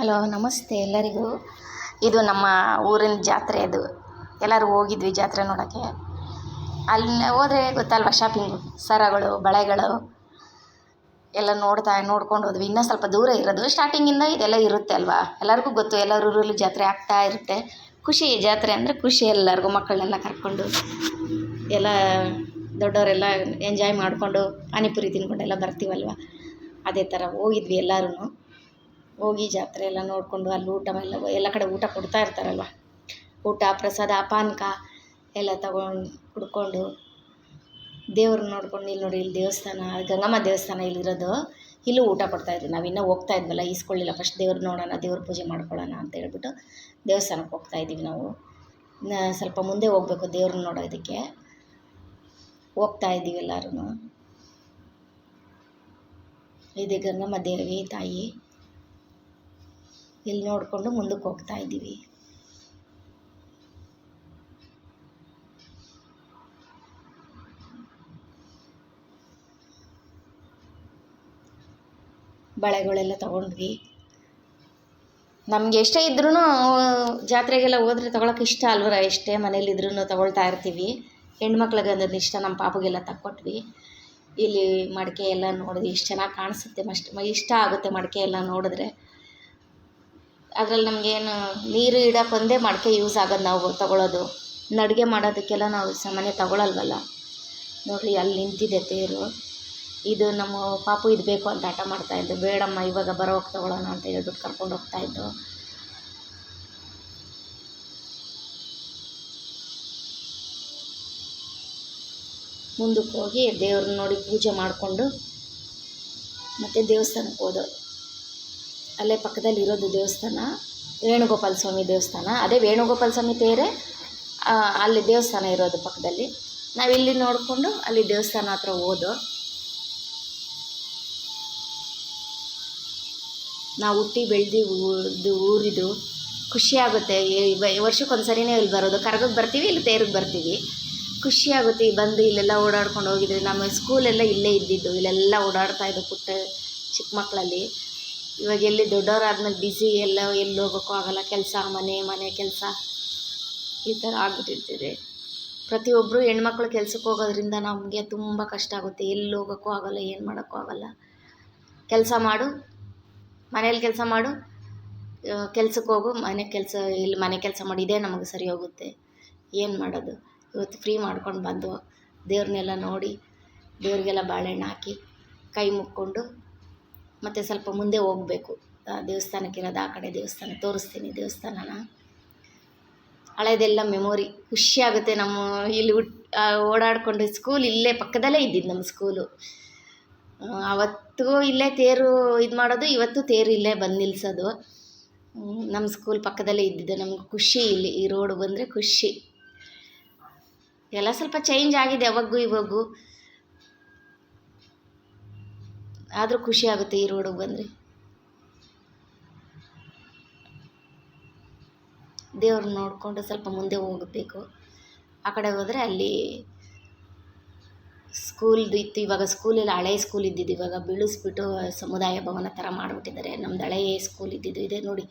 Hello, ನಮಸ್ತೆ ಎಲ್ಲರಿಗೂ. ಇದು ನಮ್ಮ ಊರಿನ ಜಾತ್ರೆ ಅದು. ಎಲ್ಲರೂ ಹೋಗಿದ್ವಿ ಜಾತ್ರೆ ನೋಡೋಕ್ಕೆ. ಅಲ್ಲಿ ಹೋದರೆ ಗೊತ್ತಲ್ವ ಶಾಪಿಂಗು ಸರಗಳು, ಬಳೆಗಳು ಎಲ್ಲ ನೋಡ್ತಾ ನೋಡ್ಕೊಂಡು ಹೋದ್ವಿ. ಇನ್ನೂ ಸ್ವಲ್ಪ ದೂರ ಇರೋದು. ಸ್ಟಾರ್ಟಿಂಗಿಂದ ಇದೆಲ್ಲ ಇರುತ್ತೆ ಅಲ್ವಾ? ಎಲ್ಲರಿಗೂ ಗೊತ್ತು, ಎಲ್ಲರ ಊರಲ್ಲಿ ಜಾತ್ರೆ ಆಗ್ತಾ ಇರುತ್ತೆ. ಖುಷಿ ಜಾತ್ರೆ ಅಂದರೆ ಖುಷಿ ಎಲ್ಲರಿಗೂ, ಮಕ್ಕಳನ್ನೆಲ್ಲ ಕರ್ಕೊಂಡು ಎಲ್ಲ ದೊಡ್ಡವರೆಲ್ಲ ಎಂಜಾಯ್ ಮಾಡಿಕೊಂಡು ಪಾನಿಪುರಿ ತಿನ್ಕೊಂಡೆಲ್ಲ ಬರ್ತೀವಲ್ವ? ಅದೇ ಥರ ಹೋಗಿದ್ವಿ ಎಲ್ಲರೂ ಹೋಗಿ ಜಾತ್ರೆ ಎಲ್ಲ ನೋಡಿಕೊಂಡು ಅಲ್ಲಿ ಊಟ ಎಲ್ಲ ಎಲ್ಲ ಕಡೆ ಊಟ ಕೊಡ್ತಾ ಇರ್ತಾರಲ್ವ? ಊಟ, ಪ್ರಸಾದ, ಪಾನಕ ಎಲ್ಲ ತಗೊಂಡು ಕುಡ್ಕೊಂಡು ದೇವ್ರನ್ನ ನೋಡ್ಕೊಂಡು ಇಲ್ಲಿ ನೋಡಿ, ಇಲ್ಲಿ ದೇವಸ್ಥಾನ, ಗಂಗಮ್ಮ ದೇವಸ್ಥಾನ ಇಲ್ಲಿರೋದು. ಇಲ್ಲೂ ಊಟ ಕೊಡ್ತಾಯಿದ್ವಿ ನಾವು ಇನ್ನೂ ಹೋಗ್ತಾ ಇದ್ವಲ್ಲ, ಈಸ್ಕೊಳ್ಳಿಲ್ಲ. ಫಸ್ಟ್ ದೇವ್ರ ನೋಡೋಣ, ದೇವ್ರ ಪೂಜೆ ಮಾಡ್ಕೊಳ್ಳೋಣ ಅಂತ ಹೇಳ್ಬಿಟ್ಟು ದೇವಸ್ಥಾನಕ್ಕೆ ಹೋಗ್ತಾ ಇದ್ದೀವಿ ನಾವು. ಸ್ವಲ್ಪ ಮುಂದೆ ಹೋಗ್ಬೇಕು ದೇವ್ರನ್ನ ನೋಡೋದಕ್ಕೆ ಹೋಗ್ತಾ ಇದ್ದೀವಿ ಎಲ್ಲರೂ ಇದೆ ಗಂಗಮ್ಮ ದೇವಿ ತಾಯಿ. ಇಲ್ಲಿ ನೋಡಿಕೊಂಡು ಮುಂದಕ್ಕೆ ಹೋಗ್ತಾ ಇದ್ದೀವಿ. ಬಳೆಗಳೆಲ್ಲ ತಗೊಂಡ್ವಿ. ನಮ್ಗೆ ಎಷ್ಟೇ ಇದ್ರೂ ಜಾತ್ರೆಗೆಲ್ಲ ಹೋದ್ರೆ ತೊಗೊಳಕ್ಕೆ ಇಷ್ಟ ಅಲ್ವರ? ಎಷ್ಟೇ ಮನೇಲಿದ್ರೂ ತೊಗೊಳ್ತಾ ಇರ್ತೀವಿ. ಹೆಣ್ಮಕ್ಳಿಗೆ ಅಂದದ್ದು ಇಷ್ಟ ನಮ್ಮ ಪಾಪಗೆಲ್ಲ ತಕ್ಕೊಟ್ವಿ. ಇಲ್ಲಿ ಮಡಿಕೆ ಎಲ್ಲ ನೋಡಿದ್ವಿ. ಇಷ್ಟು ಚೆನ್ನಾಗಿ ಕಾಣಿಸುತ್ತೆ. ಮಸ್ಟ್ ಇಷ್ಟ ಆಗುತ್ತೆ ಮಡಿಕೆ ಎಲ್ಲ ನೋಡಿದ್ರೆ. ಅದ್ರಲ್ಲಿ ನಮಗೇನು ನೀರು ಇಡಕ್ಕೆ ಒಂದೇ ಮಡಿಕೆ ಯೂಸ್ ಆಗೋದು ನಾವು ತಗೊಳ್ಳೋದು ಇನ್ನು ಅಡುಗೆ ಮಾಡೋದಕ್ಕೆಲ್ಲ ನಾವು ಸಾಮಾನ್ಯ ತಗೊಳ್ಳಲ್ವಲ್ಲ ನೋಡಿರಿ ಅಲ್ಲಿ ನಿಂತಿದೆ ತೇರು. ಇದು ನಮ್ಮ ಪಾಪು ಇದು ಬೇಕು ಅಂತ ಹಠ ಮಾಡ್ತಾಯಿದ್ದು ಬೇಡಮ್ಮ ಇವಾಗ ಬರೋವಾಗ ತಗೊಳ್ಳೋಣ ಅಂತ ಹೇಳ್ಬಿಟ್ಟು ಕರ್ಕೊಂಡು ಹೋಗ್ತಾಯಿದ್ದು ಮುಂದಕ್ಕೆ ಹೋಗಿ ದೇವ್ರನ್ನ ನೋಡಿ ಪೂಜೆ ಮಾಡಿಕೊಂಡು ಮತ್ತು ದೇವಸ್ಥಾನಕ್ಕೆ ಹೋದೋ. ಅಲ್ಲೇ ಪಕ್ಕದಲ್ಲಿ ಇರೋದು ದೇವಸ್ಥಾನ, ವೇಣುಗೋಪಾಲ ಸ್ವಾಮಿ ದೇವಸ್ಥಾನ. ಅದೇ ವೇಣುಗೋಪಾಲ ಸ್ವಾಮಿ ತೇರೆ ಅಲ್ಲಿ ದೇವಸ್ಥಾನ ಇರೋದು ಪಕ್ಕದಲ್ಲಿ. ನಾವು ಇಲ್ಲಿ ನೋಡಿಕೊಂಡು ಅಲ್ಲಿ ದೇವಸ್ಥಾನ ಹತ್ರ ಹೋದೋ. ನಾವು ಹುಟ್ಟಿ ಬೆಳೆದು ಊರ್ದು ಊರಿದು, ಖುಷಿ ಆಗುತ್ತೆ. ವರ್ಷಕ್ಕೆ ಸರಿನೇ ಇಲ್ಲಿ ಬರೋದು. ಕರ್ಗಕ್ಕೆ ಬರ್ತೀವಿ, ಇಲ್ಲಿ ತೇರಿಗೆ ಬರ್ತೀವಿ. ಖುಷಿ ಆಗುತ್ತೆ. ಬಂದು ಇಲ್ಲೆಲ್ಲ ಓಡಾಡ್ಕೊಂಡು ಹೋಗಿದ್ರೆ, ನಮ್ಮ ಸ್ಕೂಲೆಲ್ಲ ಇಲ್ಲೇ ಇದ್ದಿದ್ದು. ಇಲ್ಲೆಲ್ಲ ಓಡಾಡ್ತಾ ಇದ್ದು ಪುಟ್ಟ ಚಿಕ್ಕ ಮಕ್ಕಳಲ್ಲಿ. ಇವಾಗ ಎಲ್ಲಿ ದೊಡ್ಡವರಾದ್ಮೇಲೆ ಬ್ಯುಸಿ ಎಲ್ಲ ಎಲ್ಲಿ ಹೋಗೋಕ್ಕೂ ಆಗೋಲ್ಲ, ಕೆಲಸ, ಮನೆ ಮನೆ ಕೆಲಸ, ಈ ಥರ ಆಗ್ಬಿಟ್ಟಿರ್ತಿದೆ ಪ್ರತಿಯೊಬ್ಬರು ಹೆಣ್ಮಕ್ಳು ಕೆಲ್ಸಕ್ಕೆ ಹೋಗೋದ್ರಿಂದ ನಮಗೆ ತುಂಬ ಕಷ್ಟ ಆಗುತ್ತೆ. ಎಲ್ಲಿ ಹೋಗೋಕ್ಕೂ ಆಗೋಲ್ಲ, ಏನು ಮಾಡೋಕ್ಕೂ ಆಗೋಲ್ಲ. ಕೆಲಸ ಮಾಡು ಮನೇಲಿ ಕೆಲಸ ಮಾಡು ಕೆಲ್ಸಕ್ಕೆ ಹೋಗು, ಮನೆ ಕೆಲಸ ಇಲ್ಲಿ ಮನೆ ಕೆಲಸ ಮಾಡಿ ಇದೇ ನಮಗೆ ಸರಿ ಹೋಗುತ್ತೆ. ಏನು ಮಾಡೋದು? ಇವತ್ತು ಫ್ರೀ ಮಾಡ್ಕೊಂಡು ಬಂದು ದೇವ್ರನ್ನೆಲ್ಲ ನೋಡಿ, ದೇವ್ರಿಗೆಲ್ಲ ಬಾಳೆಹಣ್ಣು ಹಾಕಿ ಕೈ ಮುಕ್ಕೊಂಡು ಮತ್ತು ಸ್ವಲ್ಪ ಮುಂದೆ ಹೋಗಬೇಕು. ದೇವಸ್ಥಾನಕ್ಕಿರೋದು ಆ ಕಡೆ ದೇವಸ್ಥಾನ ತೋರಿಸ್ತೀನಿ ದೇವಸ್ಥಾನನ. ಹಳೆದೆಲ್ಲ ಮೆಮೊರಿ ಖುಷಿಯಾಗುತ್ತೆ ನಮ್ಮ ಇಲ್ಲಿ ಹುಟ್ ಓಡಾಡಿಕೊಂಡು ಸ್ಕೂಲ್ ಇಲ್ಲೇ ಪಕ್ಕದಲ್ಲೇ ಇದ್ದಿದ್ದು ನಮ್ಮ ಸ್ಕೂಲು ಅವತ್ತಿಗೂ ಇಲ್ಲೇ ತೇರು ಇದು ಮಾಡೋದು, ಇವತ್ತು ತೇರು ಇಲ್ಲೇ ಬಂದು ನಿಲ್ಲಿಸೋದು ನಮ್ಮ ಸ್ಕೂಲ್ ಪಕ್ಕದಲ್ಲೇ ಇದ್ದಿದ್ದು. ನಮ್ಗೆ ಖುಷಿ ಇಲ್ಲಿ ಈ ರೋಡ್ ಬಂದರೆ ಖುಷಿ. ಎಲ್ಲ ಸ್ವಲ್ಪ ಚೇಂಜ್ ಆಗಿದೆ ಅವಾಗೂ ಇವಾಗೂ. ಆದರೂ ಖುಷಿ ಆಗುತ್ತೆ ಈ ರೋಡಿಗೆ ಬಂದರೆ. ದೇವ್ರನ್ನ ನೋಡಿಕೊಂಡು ಸ್ವಲ್ಪ ಮುಂದೆ ಹೋಗಬೇಕು. ಆ ಕಡೆ ಹೋದರೆ ಅಲ್ಲಿ ಸ್ಕೂಲ್ದು ಇತ್ತು. ಇವಾಗ ಸ್ಕೂಲೆಲ್ಲ ಹಳೆ ಸ್ಕೂಲ್ ಇದ್ದಿದ್ದು. ಇವಾಗ ಬೀಳಿಸ್ಬಿಟ್ಟು ಸಮುದಾಯ ಭವನ ಥರ ಮಾಡಿಬಿಟ್ಟಿದ್ದಾರೆ. ನಮ್ದು ಹಳೆಯ ಸ್ಕೂಲ್ ಇದ್ದಿದ್ದು. ಇದೆ ನೋಡಿ.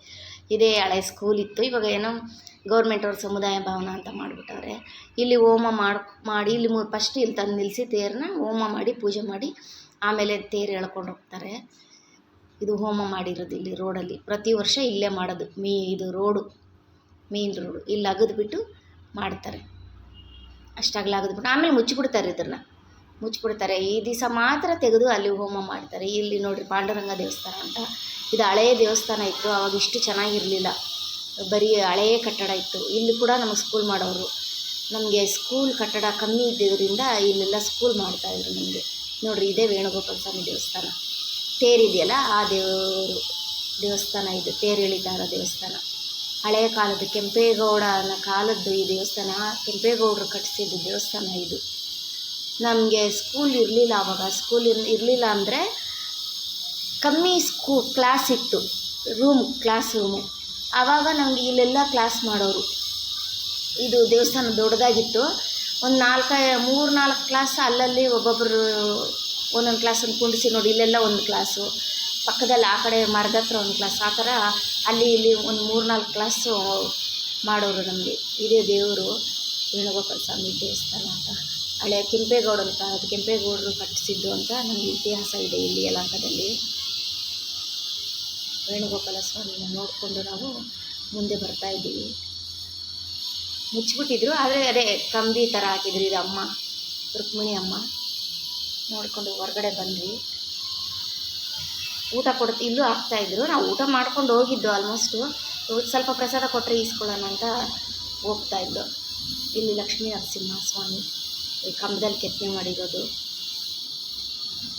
ಇದೇ ಹಳೆ ಸ್ಕೂಲ್ ಇತ್ತು. ಇವಾಗ ಏನೋ ಗೌರ್ಮೆಂಟ್ ಅವ್ರ ಸಮುದಾಯ ಭವನ ಅಂತ ಮಾಡಿಬಿಟ್ಟವ್ರೆ. ಇಲ್ಲಿ ಹೋಮ ಮಾಡಿ ಇಲ್ಲಿ ಫಸ್ಟ್ ಇಲ್ಲಿ ತಂದು ನಿಲ್ಲಿಸಿ ತೇರನ್ನ ಹೋಮ ಮಾಡಿ, ಪೂಜೆ ಮಾಡಿ ಆಮೇಲೆ ತೇರು ಎಳ್ಕೊಂಡು ಹೋಗ್ತಾರೆ. ಇದು ಹೋಮ ಮಾಡಿರೋದು ಇಲ್ಲಿ ರೋಡಲ್ಲಿ. ಪ್ರತಿ ವರ್ಷ ಇಲ್ಲೇ ಮಾಡೋದು. ಮೀ, ಇದು ರೋಡು ಮೇನ್ ರೋಡು. ಇಲ್ಲಿ ಅಗದ್ಬಿಟ್ಟು ಮಾಡ್ತಾರೆ. ಅಷ್ಟಾಗಲ ಅಗದ್ಬಿಟ್ಟು. ಆಮೇಲೆ ಮುಚ್ಚಿಬಿಡ್ತಾರೆ ಇದನ್ನು ಮುಚ್ಚಿಬಿಡ್ತಾರೆ. ಈ ದಿವಸ ಮಾತ್ರ ತೆಗೆದು ಅಲ್ಲಿ ಹೋಮ ಮಾಡ್ತಾರೆ. ಇಲ್ಲಿ ನೋಡಿರಿ ಪಾಂಡುರಂಗ ದೇವಸ್ಥಾನ ಅಂತ. ಇದು ಹಳೆಯ ದೇವಸ್ಥಾನ ಇತ್ತು. ಅವಾಗ ಇಷ್ಟು ಚೆನ್ನಾಗಿರಲಿಲ್ಲ. ಬರೀ ಹಳೆಯ ಕಟ್ಟಡ ಇತ್ತು. ಇಲ್ಲಿ ಕೂಡ ನಮಗೆ ಸ್ಕೂಲ್ ಮಾಡೋರು. ನಮಗೆ ಸ್ಕೂಲ್ ಕಟ್ಟಡ ಕಮ್ಮಿ ಇದ್ದಿದ್ದರಿಂದ ಇಲ್ಲೆಲ್ಲ ಸ್ಕೂಲ್ ಮಾಡ್ತಾಯಿದ್ರು ನಮಗೆ. ನೋಡಿರಿ, ಇದೇ ವೇಣುಗೋಪಾಲ ಸ್ವಾಮಿ ದೇವಸ್ಥಾನ. ತೇರಿದೆಯಲ್ಲ, ಆ ದೇವರು, ದೇವಸ್ಥಾನ ಇದು ತೇರು ದೇವಸ್ಥಾನ. ಹಳೆಯ ಕಾಲದ ಕೆಂಪೇಗೌಡನ ಕಾಲದ್ದು ಈ ದೇವಸ್ಥಾನ, ಕೆಂಪೇಗೌಡರು ಕಟ್ಟಿಸಿದ್ದು ದೇವಸ್ಥಾನ ಇದು. ನಮಗೆ ಸ್ಕೂಲ್ ಇರಲಿಲ್ಲ ಆವಾಗ ಸ್ಕೂಲ್ ಇರ್, ಇರಲಿಲ್ಲ ಅಂದರೆ ಕಮ್ಮಿ ಸ್ಕೂ ಕ್ಲಾಸ್ ಇತ್ತು. ರೂಮ್ ಕ್ಲಾಸ್ ರೂಮು ಆವಾಗ ನಮಗೆ ಇಲ್ಲೆಲ್ಲ ಕ್ಲಾಸ್ ಮಾಡೋರು. ಇದು ದೇವಸ್ಥಾನ ದೊಡ್ಡದಾಗಿತ್ತು. ಒಂದು ನಾಲ್ಕು, ಮೂರು, ನಾಲ್ಕು ಕ್ಲಾಸ್ ಅಲ್ಲಲ್ಲಿ ಒಬ್ಬೊಬ್ಬರು ಒಂದೊಂದು ಕ್ಲಾಸನ್ನು ಕುಂಡಿಸಿ ನೋಡಿ, ಇಲ್ಲೆಲ್ಲ ಒಂದು ಕ್ಲಾಸು ಪಕ್ಕದಲ್ಲಿ ಆ ಕಡೆ ಮರದ ಹತ್ರ ಒಂದು ಕ್ಲಾಸ್ ಆ ಥರ ಅಲ್ಲಿ ಇಲ್ಲಿ ಒಂದು ಮೂರು, ನಾಲ್ಕು ಕ್ಲಾಸು ಮಾಡೋರು ನಮಗೆ. ಇದೇ ದೇವರು, ವೇಣುಗೋಪಾಲ ಸ್ವಾಮಿ ದೇವಸ್ಥಾನ ಅಂತ. ಹಳೆಯ ಕೆಂಪೇಗೌಡ ಅಂತ, ಅದು ಕೆಂಪೇಗೌಡರು ಕಟ್ಟಿಸಿದ್ದು ಅಂತ ನಮಗೆ ಇತಿಹಾಸ ಇದೆ ಇಲ್ಲಿ ಯಲಹಂಕದಲ್ಲಿ. ವೇಣುಗೋಪಾಲ ಸ್ವಾಮಿನ ನೋಡಿಕೊಂಡು ನಾವು ಮುಂದೆ ಬರ್ತಾ ಇದ್ದೀವಿ. ಮುಚ್ಚಿಬಿಟ್ಟಿದ್ರು. ಆದರೆ ಅದೇ ಕಂಬಿ ಥರ ಹಾಕಿದ್ರು ಇದು ಅಮ್ಮ, ರುಕ್ಮಿಣಿ ಅಮ್ಮ. ನೋಡಿಕೊಂಡು ಹೊರಗಡೆ ಬಂದ್ವಿ. ಊಟ ಕೊಡ್ತು ಇಲ್ಲೂ ಹಾಕ್ತಾಯಿದ್ರು ನಾವು ಊಟ ಮಾಡ್ಕೊಂಡು ಹೋಗಿದ್ದು ಆಲ್ಮೋಸ್ಟು ಸ್ವಲ್ಪ ಪ್ರಸಾದ ಕೊಟ್ಟರೆ ಈಸ್ಕೊಳ್ಳೋಣ ಅಂತ ಹೋಗ್ತಾ ಇದ್ದು. ಇಲ್ಲಿ ಲಕ್ಷ್ಮೀ ನರಸಿಂಹಸ್ವಾಮಿ ಕಂಬದಲ್ಲಿ ಕೆತ್ತನೆ ಮಾಡಿರೋದು.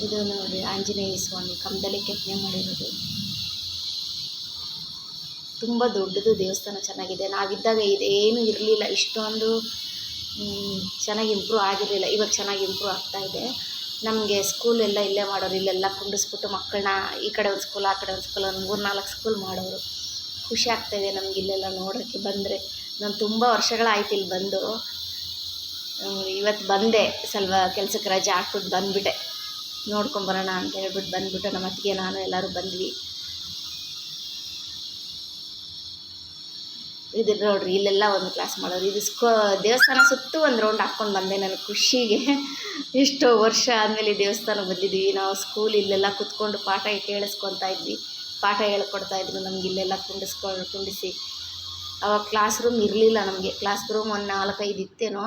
ಇದು ನೋಡಿ ಆಂಜನೇಯ ಸ್ವಾಮಿ, ಕಂಬದಲ್ಲಿ ಕೆತ್ತನೆ ಮಾಡಿರೋದು. ತುಂಬ ದೊಡ್ಡದು ದೇವಸ್ಥಾನ ಚೆನ್ನಾಗಿದೆ. ನಾವಿದ್ದಾಗ ಇದೇನು ಇರಲಿಲ್ಲ. ಇಷ್ಟೊಂದು ಚೆನ್ನಾಗಿ ಇಂಪ್ರೂವ್ ಆಗಿರಲಿಲ್ಲ. ಇವಾಗ ಚೆನ್ನಾಗಿ ಇಂಪ್ರೂವ್ ಇದೆ. ನಮಗೆ ಸ್ಕೂಲೆಲ್ಲ ಇಲ್ಲೇ ಮಾಡೋರು, ಇಲ್ಲೆಲ್ಲ ಕುಂಡಿಸ್ಬಿಟ್ಟು ಮಕ್ಕಳನ್ನ ಈ ಕಡೆ ಒಂದು ಸ್ಕೂಲ್ ಆ ಕಡೆ ಒಂದು ಸ್ಕೂಲ್ ಒಂದು ಮೂರು ನಾಲ್ಕು ಸ್ಕೂಲ್ ಮಾಡೋರು. ಖುಷಿ ಆಗ್ತಾಯಿದೆ ನಮ್ಗೆ ಇಲ್ಲೆಲ್ಲ ನೋಡೋಕ್ಕೆ ಬಂದರೆ. ನಾನು ತುಂಬ ವರ್ಷಗಳಾಯ್ತು ಇಲ್ಲಿ ಬಂದು. ಇವತ್ತು ಬಂದೆ. ಸ್ವಲ್ಪ ಕೆಲಸಕ್ಕೆ ರಜೆ ಹಾಕ್ಬಿಟ್ಟು ಬಂದುಬಿಟ್ಟೆ. ನೋಡ್ಕೊಂಬರೋಣ ಅಂತ ಹೇಳ್ಬಿಟ್ಟು ಬಂದುಬಿಟ್ಟು ನಮ್ಮ ಅತ್ತಿಗೆ, ನಾನು ಎಲ್ಲರೂ ಬಂದ್ವಿ. ಇದು ನೋಡ್ರಿ, ಇಲ್ಲೆಲ್ಲ ಒಂದು ಕ್ಲಾಸ್ ಮಾಡೋರು. ಇದು ಸ್ಕೋ, ದೇವಸ್ಥಾನ ಸುತ್ತು ಒಂದು ರೌಂಡ್ ಹಾಕ್ಕೊಂಡು ಬಂದೆ ನನ್ನ ಖುಷಿಗೆ. ಎಷ್ಟೋ ವರ್ಷ ಆದಮೇಲೆ ದೇವಸ್ಥಾನಕ್ಕೆ ಬಂದಿದ್ದೀವಿ ನಾವು ಸ್ಕೂಲ್ ಇಲ್ಲೆಲ್ಲ ಕುತ್ಕೊಂಡು ಪಾಠ ಕೇಳಿಸ್ಕೊತಾ ಇದ್ವಿ. ಪಾಠ ಹೇಳ್ಕೊಡ್ತಾ ಇದ್ರು ನಮ್ಗೆ ಇಲ್ಲೆಲ್ಲ ಕುಂಡಿಸ್ಕೊಂಡು ಕುಂಡಿಸಿ. ಅವಾಗ ಕ್ಲಾಸ್ ರೂಮ್ ಇರಲಿಲ್ಲ ನಮಗೆ. ಕ್ಲಾಸ್ ರೂಮ್ ಒಂದು ನಾಲ್ಕೈದು ಇತ್ತೇನೋ.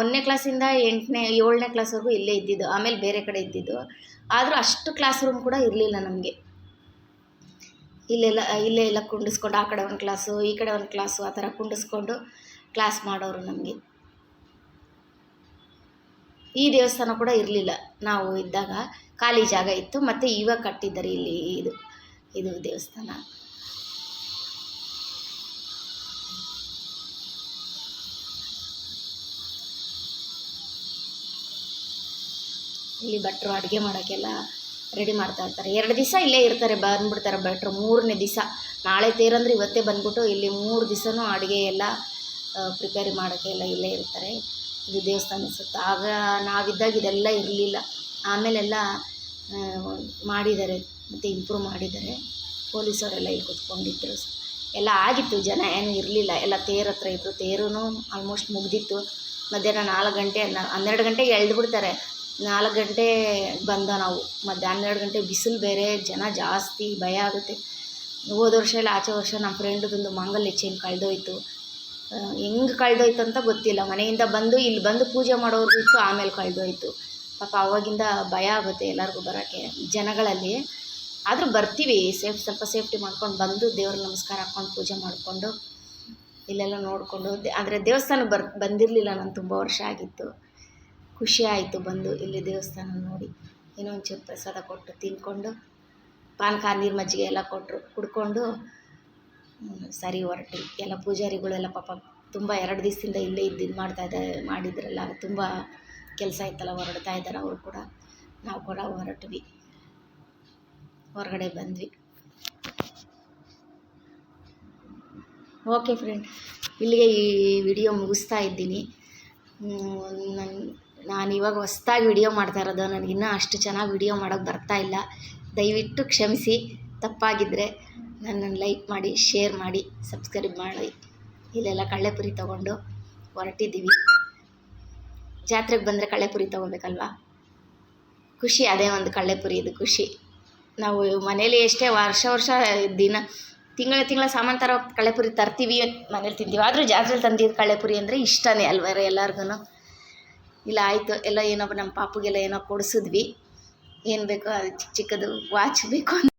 ಒಂದನೇ ಕ್ಲಾಸಿಂದ ಎಂಟನೇ, ಏಳನೇ ಕ್ಲಾಸ್ವರೆಗೂ ಇಲ್ಲೇ ಇದ್ದಿದ್ದು. ಆಮೇಲೆ ಬೇರೆ ಕಡೆ ಇದ್ದಿದ್ದು. ಆದರೂ ಅಷ್ಟು ಕ್ಲಾಸ್ ರೂಮ್ ಕೂಡ ಇರಲಿಲ್ಲ ನಮಗೆ. ಇಲ್ಲೆಲ್ಲ, ಇಲ್ಲೇ ಎಲ್ಲ ಕುಂಡಿಸ್ಕೊಂಡು, ಆ ಕಡೆ ಒಂದು ಕ್ಲಾಸು ಈ ಕಡೆ ಒಂದು ಕ್ಲಾಸು ಆ ಥರ ಕುಂಡಿಸ್ಕೊಂಡು ಕ್ಲಾಸ್ ಮಾಡೋರು ನಮಗೆ. ಈ ದೇವಸ್ಥಾನ ಕೂಡ ಇರಲಿಲ್ಲ. ನಾವು ಇದ್ದಾಗ ಖಾಲಿ ಜಾಗ ಇತ್ತು. ಮತ್ತು ಇವಾಗ ಕಟ್ಟಿದ್ದಾರೆ ಇಲ್ಲಿ ಇದು ಇದು ದೇವಸ್ಥಾನ. ಇಲ್ಲಿ ಭಟ್ರು ಅಡುಗೆ ಮಾಡೋಕ್ಕೆಲ್ಲ ರೆಡಿ ಮಾಡ್ತಾ ಇರ್ತಾರೆ. ಎರಡು ದಿವಸ ಇಲ್ಲೇ ಇರ್ತಾರೆ, ಬಂದ್ಬಿಡ್ತಾರೆ ಭಟ್ರು. ಮೂರನೇ ದಿವಸ. ನಾಳೆ ತೇರಂದ್ರೆ ಇವತ್ತೇ ಬಂದ್ಬಿಟ್ಟು ಇಲ್ಲಿ ಮೂರು ದಿವಸನೂ ಅಡುಗೆ ಎಲ್ಲ ಪ್ರಿಪೇರ್ ಮಾಡೋಕ್ಕೆ ಎಲ್ಲ ಇಲ್ಲೇ ಇರ್ತಾರೆ. ಇದು ದೇವಸ್ಥಾನ ಸುತ್ತ. ಆಗ ನಾವಿದ್ದಾಗ ಇದೆಲ್ಲ ಇರಲಿಲ್ಲ. ಆಮೇಲೆಲ್ಲ ಮಾಡಿದ್ದಾರೆ, ಮತ್ತು ಇಂಪ್ರೂವ್ ಮಾಡಿದ್ದಾರೆ. ಪೊಲೀಸವರೆಲ್ಲ ಇಲ್ಲಿ ಕೂತ್ಕೊಂಡಿದ್ದರು ಎಲ್ಲ ಆಗಿತ್ತು, ಜನ ಏನು ಇರಲಿಲ್ಲ. ಎಲ್ಲ ತೇರ್ ಹತ್ರ ಇದ್ದರು ತೇರೂ ಆಲ್ಮೋಸ್ಟ್ ಮುಗ್ದಿತ್ತು. ಮಧ್ಯಾಹ್ನ ನಾಲ್ಕು ಗಂಟೆ, ಹನ್ನೆರಡು ಗಂಟೆಗೆ ಎಳ್ದು ಬಿಡ್ತಾರೆ ನಾಲ್ಕು ಗಂಟೆ ಬಂದ ನಾವು. ಮಧ್ಯಾಹ್ನ ಹನ್ನೆರಡು ಗಂಟೆ ಬಿಸಿಲು ಬೇರೆ, ಜನ ಜಾಸ್ತಿ, ಭಯ ಆಗುತ್ತೆ. ಹೋದ ವರ್ಷ ಇಲ್ಲ, ಆಚೆ ವರ್ಷ ನಮ್ಮ ಫ್ರೆಂಡ್ದೊಂದು ಮಾಂಗಲ್ಯ ಚೈನ್ ಕಳೆದೋಯ್ತು. ಹೆಂಗೆ ಕಳೆದೋಯ್ತು ಅಂತ ಗೊತ್ತಿಲ್ಲ. ಮನೆಯಿಂದ ಬಂದು, ಇಲ್ಲಿ ಬಂದು ಪೂಜೆ ಮಾಡೋರು ಇತ್ತು, ಆಮೇಲೆ ಕಳೆದೋಯ್ತು. ಪಾಪ ಅವಾಗಿಂದ ಭಯ ಆಗುತ್ತೆ ಎಲ್ಲರಿಗೂ ಬರೋಕ್ಕೆ ಜನಗಳಲ್ಲಿ. ಆದರೂ ಬರ್ತೀವಿ, ಸೇಫ್, ಸ್ವಲ್ಪ ಸೇಫ್ಟಿ ಮಾಡ್ಕೊಂಡು ಬಂದು ದೇವ್ರ ನಮಸ್ಕಾರ ಹಾಕ್ಕೊಂಡು ಪೂಜೆ ಮಾಡಿಕೊಂಡು, ಇಲ್ಲೆಲ್ಲ ನೋಡಿಕೊಂಡು. ಆದರೆ ದೇವಸ್ಥಾನಕ್ಕೆ ಬರ್, ಬಂದಿರಲಿಲ್ಲ ನಾನು ತುಂಬ ವರ್ಷ ಆಗಿತ್ತು. ಖುಷಿ ಆಯಿತು ಬಂದು ಇಲ್ಲಿ ದೇವಸ್ಥಾನ ನೋಡಿ. ಏನೋ ಒಂಚೂರು ಪ್ರಸಾದ ಕೊಟ್ಟು ತಿಂದ್ಕೊಂಡು ಪಾನಕ ನೀರು ಮಜ್ಜಿಗೆ ಎಲ್ಲ ಕೊಟ್ಟರು ಕುಡ್ಕೊಂಡು ಸರಿ ಹೊರಟಿ. ಎಲ್ಲ ಪೂಜಾರಿಗಳೆಲ್ಲ ಪಾಪ ತುಂಬ ಎರಡು ದಿವಸದಿಂದ ಇಲ್ಲೇ ಇದ್ದು ಇದು ಮಾಡ್ತಾ ಇದ್ದ, ಮಾಡಿದ್ರಲ್ಲ, ತುಂಬ ಕೆಲಸ ಇತ್ತಲ್ಲ ಹೊರಡ್ತಾ ಇದ್ದಾರೆ ಅವರು ಕೂಡ. ನಾವು ಕೂಡ ಹೊರಟ್ವಿ. ಹೊರಗಡೆ ಬಂದ್ವಿ. ಓಕೆ ಫ್ರೆಂಡ್ ಇಲ್ಲಿಗೆ ಈ ವಿಡಿಯೋ ಮುಗಿಸ್ತಾ ಇದ್ದೀನಿ. ನನ್ನ ನಾನು ಇವಾಗ ಹೊಸ್ದಾಗಿ ವಿಡಿಯೋ ಮಾಡ್ತಾ ಇರೋದು ನನಗಿನ್ನೂ ಅಷ್ಟು ಚೆನ್ನಾಗಿ ವಿಡಿಯೋ ಮಾಡೋಕ್ಕೆ ಬರ್ತಾ ಇಲ್ಲ. ದಯವಿಟ್ಟು ಕ್ಷಮಿಸಿ. ತಪ್ಪಾಗಿದ್ದರೆ ನನ್ನನ್ನು ಲೈಕ್ ಮಾಡಿ ಶೇರ್ ಮಾಡಿ ಸಬ್ಸ್ಕ್ರೈಬ್ ಮಾಡಿ. ಇಲ್ಲೆಲ್ಲ ಕಳ್ಳೆಪುರಿ ತೊಗೊಂಡು ಹೊರಟಿದ್ದೀವಿ. ಜಾತ್ರೆಗೆ ಬಂದರೆ ಕಳ್ಳೆಪುರಿ ತೊಗೋಬೇಕಲ್ವಾ? ಖುಷಿ, ಅದೇ ಒಂದು ಕಳ್ಳೆಪುರಿ ಇದು ಖುಷಿ. ನಾವು ಮನೇಲಿ ಎಷ್ಟೇ ವರ್ಷ ವರ್ಷ, ದಿನ, ತಿಂಗಳ ತಿಂಗಳ ಸಾಮಾನು ತರೋ ಕಳ್ಳೆಪುರಿ ತರ್ತೀವಿ, ಮನೇಲಿ ತಿಂತೀವಿ. ಆದರೂ ಜಾತ್ರೆಲಿ ತಂದಿದ್ದು ಕಳ್ಳೆಪುರಿ ಅಂದರೆ ಇಷ್ಟನೇ ಅಲ್ವೇ ಎಲ್ಲರಿಗೂ ಇಲ್ಲ ಆಯಿತು ಎಲ್ಲ ಏನೋ ನಮ್ಮ ಪಾಪುಗೆಲ್ಲ ಏನೋ ಕೊಡಿಸಿದ್ವಿ. ಏನು ಬೇಕೋ ಚಿಕ್ಕ ಚಿಕ್ಕದು ವಾಚ್ ಬೇಕು